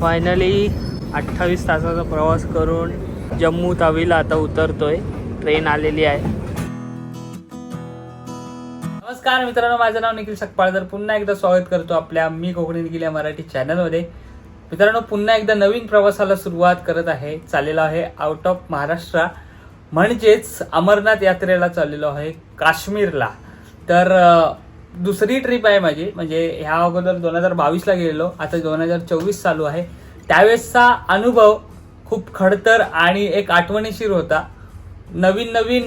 Finally अठ्ठावीस तासाचा प्रवास करून जम्मू तावीला आता उतरतोय. ट्रेन आलेली आहे. नमस्कार मित्रांनो माझं नाव निखिल सकपाळ तर पुन्हा एकदा स्वागत करतो आपल्या मी कोकणी निखिल या मराठी चॅनलमध्ये मित्रांनो पुन्हा एकदा नवीन प्रवासाला सुरुवात करत आहे चाललेलो आहे आउट ऑफ महाराष्ट्र. म्हणजेच अमरनाथ यात्रेला चाललेलो आहे काश्मीरला. तर दुसरी ट्रिप आहे माझी. म्हणजे ह्या अगोदर दोन हजार बावीसला गेलेलो. आता दोन हजार चोवीस चालू आहे. त्यावेळेसचा अनुभव खूप खडतर आणि एक आठवणीशीर होता. नवीन नवीन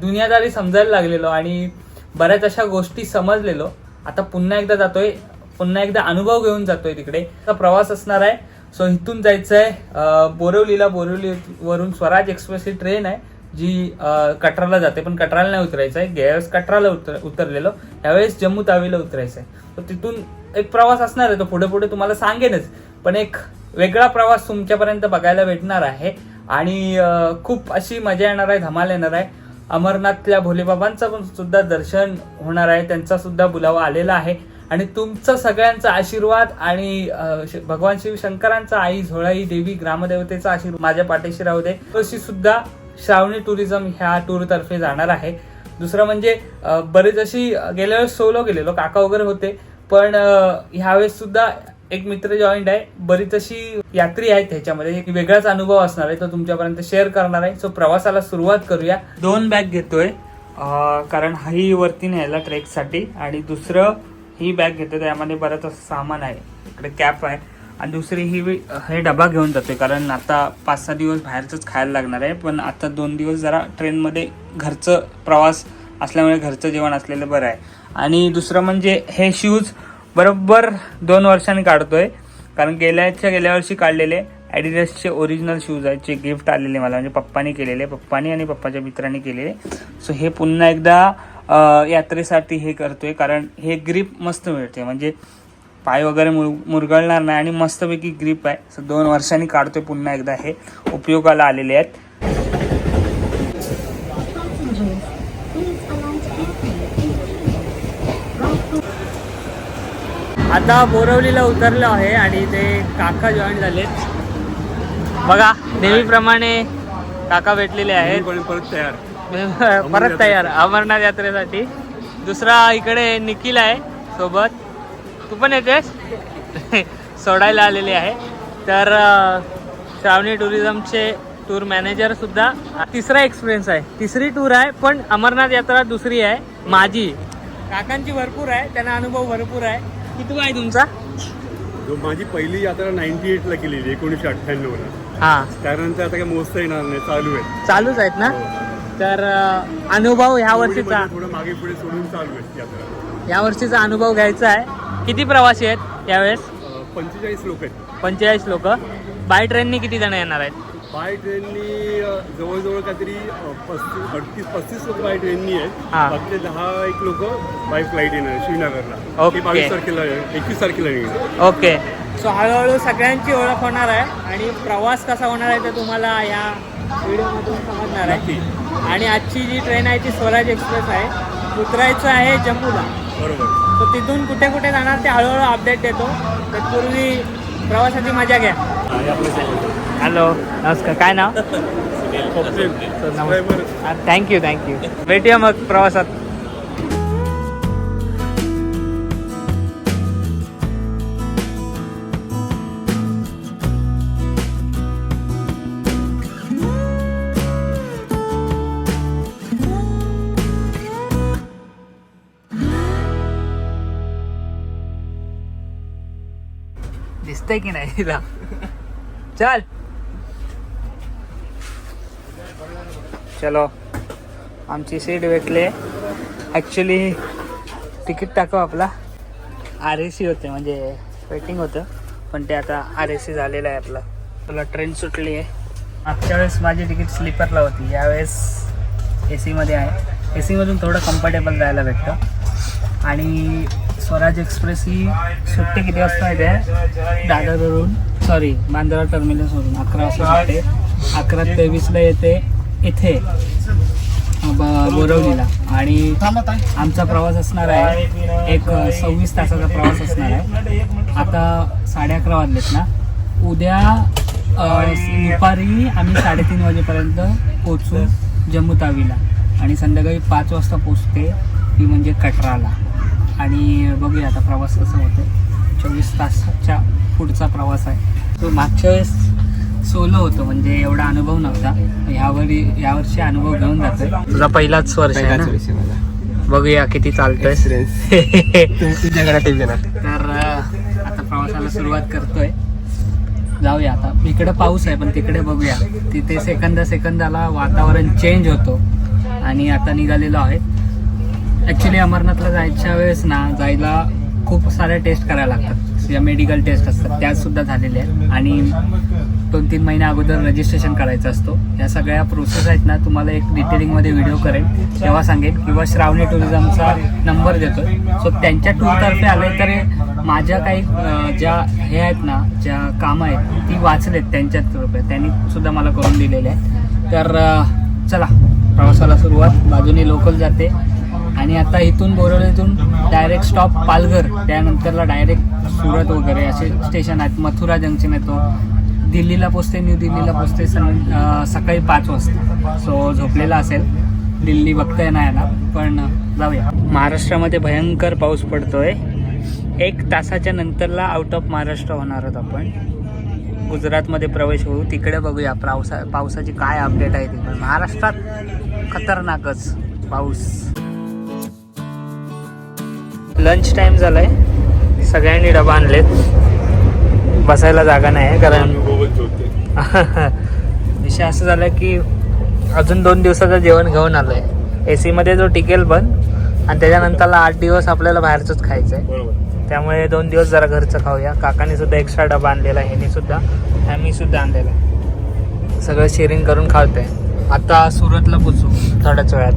दुनियादारी समजायला लागलेलो आणि बऱ्याच अशा गोष्टी समजलेलो. आता पुन्हा एकदा जातोय. पुन्हा एकदा अनुभव घेऊन जातोय तिकडे. प्रवास असणार आहे. सो इथून जायचं आहे बोरिवलीला. बोरिवलीवरून स्वराज एक्सप्रेस ही ट्रेन आहे. जी कटराला जाते पण कटराला नाही उतरायचं आहे. गेल्यावेळेस कटराला उतर उतरलेलो. त्यावेळेस जम्मू तावीला उतरायचं आहे. तर तिथून एक प्रवास असणार आहे. तो पुढे पुढे तुम्हाला सांगेनच. पण एक वेगळा प्रवास तुमच्यापर्यंत बघायला भेटणार आहे. आणि खूप अशी मजा येणार आहे. धमाल येणार आहे. अमरनाथल्या भोलेबाबांचं पण सुद्धा दर्शन होणार आहे. त्यांचा सुद्धा बुलावा आलेला आहे. आणि तुमचा सगळ्यांचा आशीर्वाद आणि श- भगवान शिव शंकरांचा आई झोळाई देवी ग्रामदेवतेचा आशीर्वाद माझ्या पाठीशी राहू दे. तशी सुद्धा श्रावणी टुरिझम ह्या टूरतर्फे जाणार आहे. दुसरं म्हणजे बरेच अशी गेल्या वेळेस सोलो गेलेलो काका वगैरे होते. पण ह्यावेळेस सुद्धा एक मित्र जॉईंट आहे. बरीच अशी यात्री आहेत ह्याच्यामध्ये एक वेगळाच अनुभव असणार आहे तो तुमच्यापर्यंत शेअर करणार आहे. सो प्रवासाला सुरुवात करूया. दोन बॅग घेतोय. कारण हाही वरती न्यायला ट्रेकसाठी आणि दुसरं ही बॅग घेतोय. त्यामध्ये बरंच असं सामान आहे. इकडे कॅप आहे. आणि दुसरी ही हे डबा घेऊन जातोय कारण आता पाच सहा दिवस बाहेरचंच खायला लागणार आहे पण आता दोन दिवस जरा ट्रेनमध्ये घरचं प्रवास असल्यामुळे घरचं जेवण असलेलं बरं आहे. आणि दुसरं म्हणजे हे शूज बरोबर दोन वर्षांनी काढतोय कारण गेल्याच्या गेल्या वर्षी काढलेले ॲडिडासचे ओरिजिनल शूज आहेत जे गिफ्ट आलेले मला म्हणजे पप्पानी केलेले पप्पानी आणि पप्पाच्या मित्रांनी केलेले. सो हे पुन्हा एकदा यात्रेसाठी हे करतोय कारण हे ग्रीप मस्त मिळते म्हणजे पाय वगैरे मुर मुरगळणार नाही आणि मस्तपैकी ग्रीप आहे. सो दोन वर्षांनी काढतोय पुन्हा एकदा हे. उपयोगाला आलेले आहेत. आता बोरवलीला उतरलो आहे आणि ते काका जॉईन झालेत. बघा नेहमीप्रमाणे काका भेटलेले आहेत. परत तयार. परत तयार. अमरनाथ यात्रेसाठी. दुसरा इकडे निखिल आहे सोबत. तू पण येतेस? सोडायला आलेले आहे. तर श्रावणी टुरिझमचे टूर मॅनेजर सुद्धा. तिसरा एक्सपिरियन्स आहे. तिसरी टूर आहे पण अमरनाथ यात्रा दुसरी आहे. माझी. काकांची भरपूर आहे. त्यांना अनुभव भरपूर आहे. किती आहे तुमचा? जो माझी पहिली यात्रा नाईन्टी एटला केलेली एकोणीसशे अठ्ठ्याण्णवला हा. त्यानंतर आता काय मोजता येणार नाही चालू आहे. चालूच आहेत ना? तर अं, अनुभव ह्या वर्षीचा. थोडं मागे पुढे सोडून चालू आहे यात्रा. या वर्षीचा अनुभव घ्यायचा आहे. किती प्रवासी आहेत यावेळेस? अं, पंचेचाळीस लोक आहेत. पंचेचाळीस लोक. बाय ट्रेननी किती जण येणार आहेत? बाय ट्रेननी अं, जवळजवळ काहीतरी अं, पस्तीस अडतीस पस्तीस लोक बाय ट्रेननी आहेत. हा. बाकीचे दहा एक लोक बाय फ्लाईट येणार श्रीनगरला. ओके. ते बावीस तारखेला एकवीस तारखेला निघणार ओके. सो हळूहळू सगळ्यांची ओळख होणार आहे आणि प्रवास कसा होणार आहे ते तुम्हाला या व्हिडिओमधून समजणार आहे. नक्की. आणि आजची जी ट्रेन आहे ती स्वराज एक्सप्रेस आहे. उतरायचं आहे जम्मूला. बरोबर. तर तिथून कुठे कुठे जाणार ते हळूहळू अपडेट देतो. तत्पूर्वी प्रवासाची मजा घ्या. हॅलो नमस्कार. काय नाव? थँक्यू थँक्यू भेटूया मग प्रवासात. दिसतंय की नाही तिला चल. चलो. आमची सीट भेटले. ॲक्च्युली तिकीट टाकू आपला. आर ए सी होते म्हणजे वेटिंग होतं. पण ते आता आर ए सी झालेलं आहे आपलं. तुला ट्रेन सुटली आहे. मागच्या वेळेस माझी तिकीट स्लीपरला होती. यावेळेस ए सीमध्ये आहे. ए सीमधून थोडं कम्फर्टेबल जायला भेटतं. आणि स्वराज एक्सप्रेस ही सुट्टी किती वाजता येते दादरवरून. सॉरी बांद्रा टर्मिनसवरून. अकरा वाजता सुटते अकरा तेवीसला येते. इथे ब- बोरवलीला. आणि आमचा प्रवास असणार आहे. एक सव्वीस तासाचा प्रवास असणार आहे. आता साडे अकरा वाजलेत ना? उद्या दुपारी आम्ही साडेतीन वाजेपर्यंत पोचू जम्मू तावीला. आणि संध्याकाळी पाच वाजता पोचते ती म्हणजे कटराला. आणि बघूया आता प्रवास कसा होतो चोवीस तासाच्या पुढचा प्रवास आहे. तो मागच्या वेळेस सोलो होतो म्हणजे एवढा अनुभव नव्हता. यावरी यावर्षी अनुभव घेऊन जातोय. तुझा पहिलाच वर्ष आहे ना? बघूया किती चालतोय. तर आता प्रवासाला सुरुवात करतोय. जाऊया आता. इकडे पाऊस आहे पण तिकडे बघूया. तिथे सेकंदा सेकंदाला वातावरण चेंज होतो. आणि आता निघालेलो आहे. ॲक्च्युली अमरनाथला जायच्या वेळेस ना जायला खूप साऱ्या टेस्ट करायला लागतात. ज्या मेडिकल टेस्ट असतात. त्या सुद्धा झालेल्या आहेत. आणि दोन तीन महिन्या अगोदर रजिस्ट्रेशन करायचं असतो. या सगळ्या प्रोसेस आहेत ना तुम्हाला एक डिटेलिंगमध्ये व्हिडिओ करेन तेव्हा सांगेन किंवा श्रावणी टुरिझमचा नंबर देतो सो त्यांच्या टूरतर्फे आले तर माझ्या काही ज्या हे आहेत ना ज्या कामं आहेत ती वाचलेत त्यांच्या तर्फे. त्यांनी सुद्धा मला करून दिलेले आहे तर चला प्रवासाला सुरुवात. बाजूने लोकल जाते. आणि आता इथून बोरवलीतून डायरेक्ट स्टॉप पालघर. त्यानंतरला डायरेक्ट सुरत वगैरे असे स्टेशन आहेत. मथुरा जंक्शन येतो. दिल्लीला पोचते न्यू दिल्लीला पोचते सं सकाळी पाच वाजता. सो झोपलेला असेल. दिल्ली बघता येणार येणार पण जाऊया. महाराष्ट्रामध्ये भयंकर पाऊस पडतोय. एक तासाच्या नंतरला आउट ऑफ महाराष्ट्र होणार आहोत आपण. गुजरातमध्ये प्रवेश होऊ. तिकडे बघूया. पावसा पावसाची काय अपडेट आहे तिकडे महाराष्ट्रात खतरनाकच पाऊस. लंच टाइम झालाय. सगळ्यांनी डबा आणलेत. बसायला जागा नाही आहे कारण विषय असं झाला की अजून दोन दिवसाचं जेवण घेऊन आलोय. ए सीमध्ये जो टिकेल पण आणि त्याच्यानंतरला आठ दिवस आपल्याला बाहेरचंच खायचं आहे त्यामुळे दोन दिवस जरा घरचं खाऊया. काकाने सुद्धा एक्स्ट्रा डबा आणलेला ह्याने सुद्धा आम्ही सुद्धा आणलेला सगळं शेअरिंग करून खावतोय आता सुरतला पोचू थोड्याच वेळात.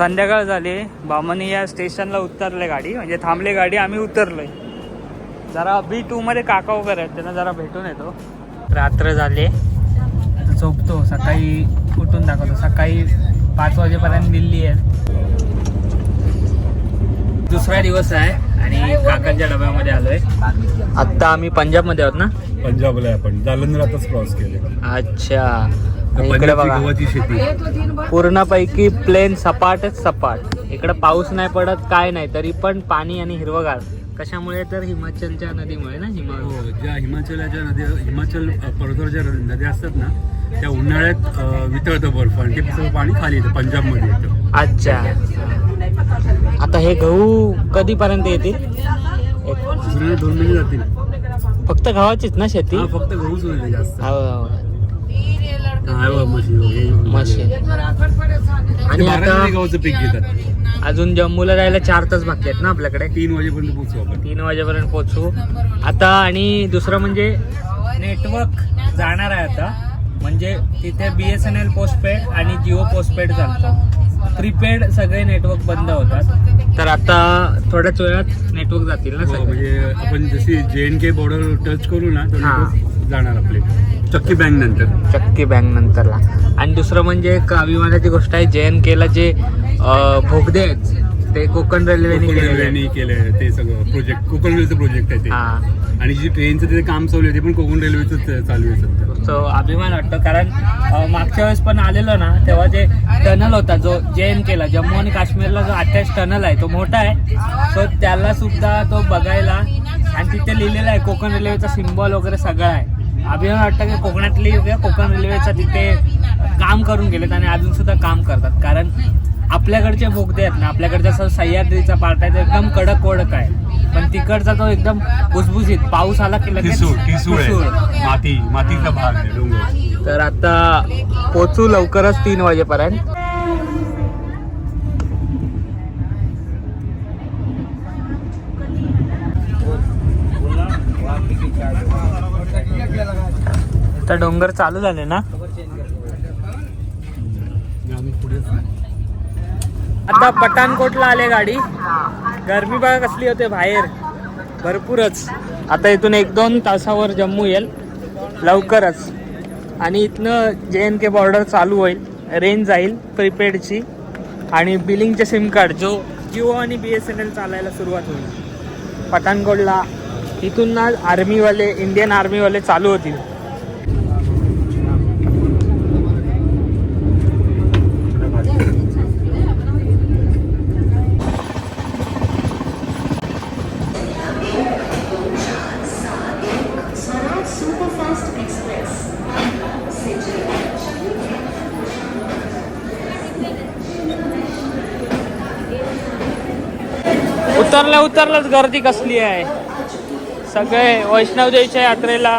संध्याकाळ झाली. बामणी या स्टेशनला उतरले गाडी. म्हणजे थांबले गाडी आम्ही उतरलोय. जरा बी टू मध्ये काका वगैरे आहेत त्यांना जरा भेटून येतो. रात्र झाले. झोपतो. सकाळी उठून दाखवतो. सकाळी पाच वाजेपर्यंत दिल्ली आहे. दुसरा दिवस आहे आणि काकांच्या डब्यामध्ये आलोय. आत्ता आम्ही पंजाबमध्ये आहोत ना? पंजाबला आपण. जालंधर आताच क्रॉस केले. अच्छा. इकडे बघा. पूर्णपैकी प्लेन सपाटच सपाट. इकडे पाऊस नाही पडत काय नाही तरी पण पाणी आणि हिरवगार. कशामुळे तर हिमाचलच्या नदीमुळे ना हिमा हो, ज्या हिमाचलच्या नद्या हिमाचल पर्वतावर ज्या नद्या असतात ना त्या उन्हाळ्यात वितळतं बर्फ आणि ते सगळं पाणी खाली येतं पंजाबमध्ये येतं. अच्छा. आता हे गहू कधीपर्यंत येतील? दोन महिने जातील. फक्त गव्हाचीच ना शेती? फक्त गहूच होईल जास्त. मशीन. आणि आता पीक घेतात. अजून जम्मूला जायला चार तास बाकी आहेत ना आपल्याकडे. तीन वाजेपर्यंत पोहोचू आपण. तीन वाजेपर्यंत पोहोचू. आता आणि दुसरं म्हणजे नेटवर्क जाणार आहे आता. म्हणजे तिथे B S N L postpaid आणि जिओ पोस्टपेड चालतं. प्रीपेड सगळे नेटवर्क बंद होतात. तर आता थोड्याच वेळात नेटवर्क जातील ना हो, सगळे. म्हणजे आपण जशी जे एन के बॉर्डर टच करू ना तर हा. जाणार आपले. चक्की बँक नंतर. चक्की बँक नंतरला. आणि दुसरं म्हणजे एक अभिमानाची गोष्ट आहे जे एन केला जे अं, भोगदे आहेत ते कोकण रेल्वेने कोकण केलेले रेल्वेने केलंय ते सगळं प्रोजेक्ट कोकण रेल्वेचं प्रोजेक्ट आहे ते. हा. आणि जे ट्रेनचं तिथे काम चालू आहे ते पण कोकण रेल्वेच चालू आहे सध्या. सो अभिमान वाटतो कारण अ, मागच्या वेळेस पण आलेलो ना तेव्हा जे टनल होता जो जे एन केला जम्मू आणि काश्मीरला जो अटॅच टनल आहे तो मोठा आहे. सो त्याला सुद्धा तो बघायला आणि तिथे लिहिलेला आहे कोकण रेल्वेचा सिम्बॉल वगैरे सगळं आहे. अभिमान वाटतं की कोकणातली किंवा कोकण रेल्वेचा तिथे काम करून गेलेत आणि अजून सुद्धा काम करतात. कारण आपल्याकडचे बोगदे आहेत ना आपल्याकडचा सह्याद्रीचा पार्ट आहे तो एकदम कडक वडक आहे. पण तिकडचा तो एकदम भुसभुशीत पाऊस आला की लगेच माती मातीचा भाग तर आता पोचू लवकरच तीन वाजेपर्यंत. आता डोंगर चालू झाले ना? आता पठाणकोटला आले गाडी. गरमी बघा कसली होते बाहेर. भरपूरच. आता इथून एक दोन तासावर जम्मू येईल. लवकरच. आणि इथनं जे एन के बॉर्डर चालू होईल. रेंज जाईल प्रीपेडची आणि बिलिंगचे सिम कार्ड जो जिओ आणि बी एस एन एल चालायला सुरुवात होईल. पठाणकोटला. इथून ना आर्मीवाले इंडियन आर्मीवाले चालू होतील. उतरल्या उतरल्याच गर्दी कसली आहे? सगळे वैष्णवदेवीच्या यात्रेला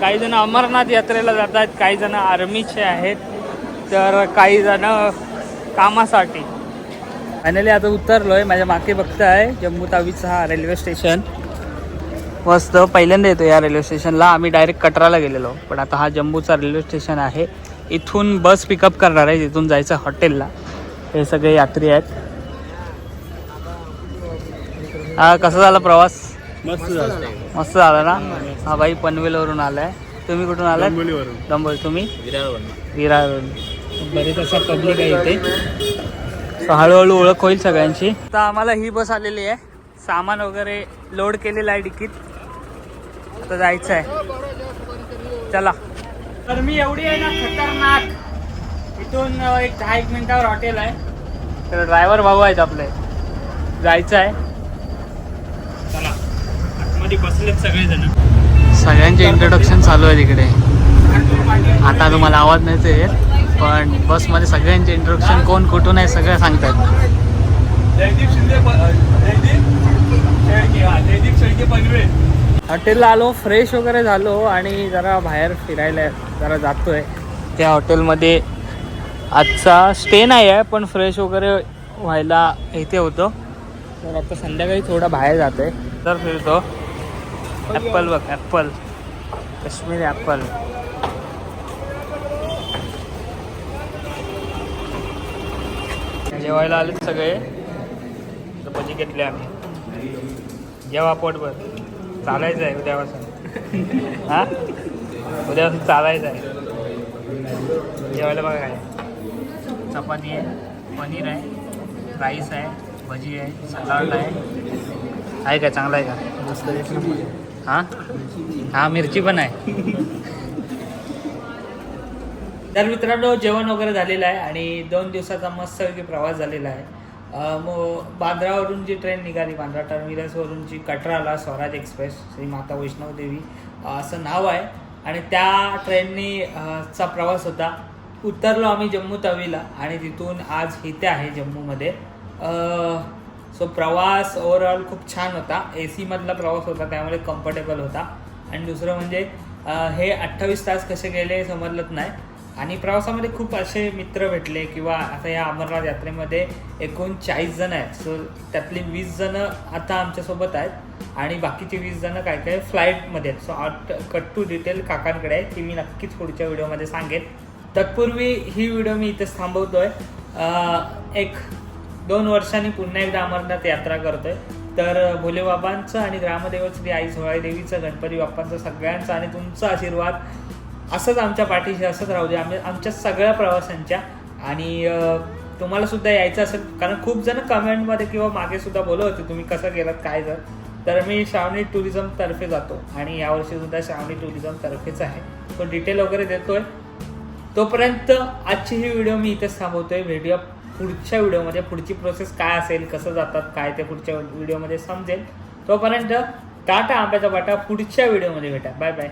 काही जण अमरनाथ यात्रेला जात आहेत काही जण आर्मीचे आहेत तर काही जण कामासाठी. फायनली आता उतरलोय माझ्या मागे बघताय जम्मू तावीचा हा रेल्वे स्टेशन मस्त पहिल्यांदा येतो या रेल्वे स्टेशनला आम्ही डायरेक्ट कटराला गेलेलो पण आता हा जम्मूचा रेल्वे स्टेशन आहे. इथून बस पिकअप करणार आहे तिथून जायचं हॉटेलला हे सगळे यात्री आहेत. हा कसा झाला प्रवास? मस्त झालं. मस्त झाला ना? हा भाई पनवेलवरून आलाय. तुम्ही कुठून आलाय. डंबोली तुम्ही? विरारवरून. बरेच असा पब्लिक आहे इथे. हळूहळू ओळख होईल सगळ्यांची. आता आम्हाला ही बस आलेली आहे. सामान वगैरे लोड केलेलं आहे डिकीत. आता जायचं आहे. चला. तर मी एवढी आहे ना खतरनाक. इथून एक दहा एक मिनिटावर हॉटेल आहे. तर ड्रायव्हर भाऊ आहेत आपले. जायचं आहे. बसलेत सगळेजण. सगळ्यांचे इंट्रोडक्शन चालू आहे तिकडे. आता तुम्हाला आवाज नाही येत पण बसमध्ये सगळ्यांचे इंट्रोडक्शन कोण कुठून आहे सगळं सांगतात. जयदीप शिंदे जयदीप? शेळके पनवेल. हॉटेलला आलो फ्रेश वगैरे झालो आणि जरा बाहेर फिरायला जरा जातोय. त्या हॉटेलमध्ये आजचा स्टे नाही आहे पण फ्रेश वगैरे व्हायला इथे होतं. तर आता संध्याकाळी थोडा बाहेर जातोय. तर फिरतो. ॲप्पल बघ ॲप्पल काश्मीरी ॲप्पल जेवायला आलेत सगळे. तर भजी घेतले आम्ही. जेवा पोटभर. चालायचं आहे उद्यापासून. हा? उद्यापासून चालायचं आहे. जेवायला बघा काय. चपाती आहे पनीर आहे राईस आहे भजी आहे सलाड आहे. आहे का? चांगला आहे का? हां? हां मिरची पण आहे. तर मित्रांनो जेवण वगैरे झालेलं आहे आणि दोन दिवसाचा मस्तपैकी प्रवास झालेला आहे. मग बांद्रावरून जी ट्रेन निघाली बांद्रा टर्मिनसवरून जी कटराला स्वराज एक्सप्रेस श्री माता वैष्णवदेवी असं नाव आहे. आणि त्या ट्रेननी चा प्रवास होता. उतरलो आम्ही जम्मू तवीला आणि तिथून आज इथे आहे जम्मूमध्ये. सो प्रवास ओवरऑल खूप छान होता. ए सीमधला प्रवास होता त्यामुळे कम्फर्टेबल होता. आणि दुसरं म्हणजे हे अठ्ठावीस तास कसे गेले समजलंच नाही. आणि प्रवासामध्ये खूप असे मित्र भेटले किंवा आता या अमरनाथ यात्रेमध्ये एकूण चाळीस जण आहेत. सो त्यातली वीस जणं आता आमच्यासोबत आहेत. आणि बाकीचे वीस जणं काय काय फ्लाईटमध्ये आहेत. सो आट कट टू डिटेल काकांकडे आहे ती मी नक्कीच पुढच्या व्हिडिओमध्ये सांगेन. तत्पूर्वी ही व्हिडिओ मी इथेच थांबवतो आहे एक दोन वर्षांनी पुन्हा एकदा अमरनाथ यात्रा करतोय. तर भोलेबाबांचं आणि ग्रामदेवत श्री आई सोहळा देवीचं गणपती बाप्पांचं सगळ्यांचा आणि तुमचा आशीर्वाद असंच आमच्या पाठीशी असंच राहू दे. आम्ही आमच्या सगळ्या प्रवाशांच्या आणि तुम्हाला सुद्धा यायचं असेल कारण खूप जण कमेंटमध्ये किंवा मागे सुद्धा बोलत होते तुम्ही कसं गेलात काय जर तर मी श्रावणी टुरिझमतर्फे जातो आणि यावर्षी सुद्धा श्रावणी टुरिझमतर्फेच आहे. तो डिटेल वगैरे देतोय. तोपर्यंत आजची ही व्हिडिओ मी इथेच थांबवतोय. भेटूया पुढच्या व्हिडिओमध्ये पुढची प्रोसेस काय असेल कसं जातात काय ते पुढच्या व्हिडिओमध्ये समजेल. तोपर्यंत टाटा आंब्याचा बाटा पुढच्या व्हिडिओमध्ये भेटा. Bye bye.